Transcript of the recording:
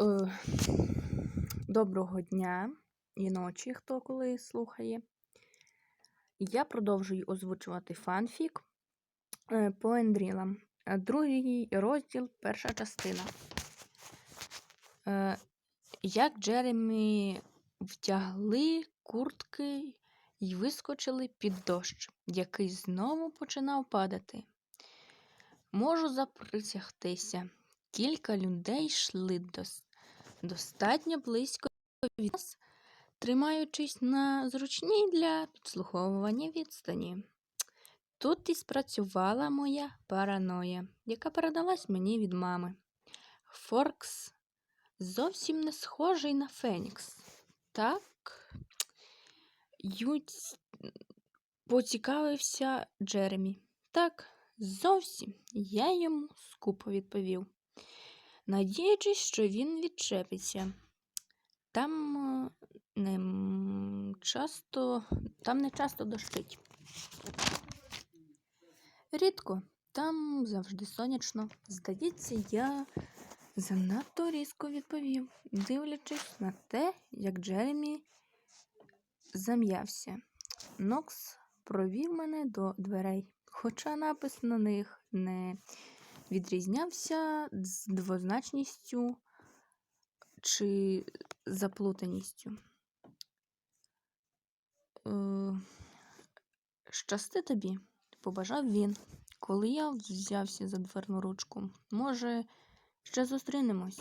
Е, Доброго дня і ночі, хто коли слухає. Я продовжую озвучувати фанфік е, по ендрілам. Е, Другий розділ, перша частина. Як Джеремі втягли куртки і вискочили під дощ, який знову починав падати. Можу заприсягтися, кілька людей йшли дос- достатньо близько від нас, тримаючись на зручній для підслуховування відстані. Тут і спрацювала моя параноя, яка передалась мені від мами. Форкс зовсім не схожий на Фенікс. Так, Ють поцікавився Джеремі. Так, зовсім я йому скупо відповів, надіючись, що він відчепиться. Там не часто, там не часто дощить. Рідко, там завжди сонячно. Здається, я занадто різко відповів, дивлячись на те, як Джеремі зам'явся. Нокс провів мене до дверей, хоча напис на них не відрізнявся з двозначністю чи заплутаністю. Е, Щасти тобі, побажав він, коли я взявся за дверну ручку. Може, ще зустрінемось.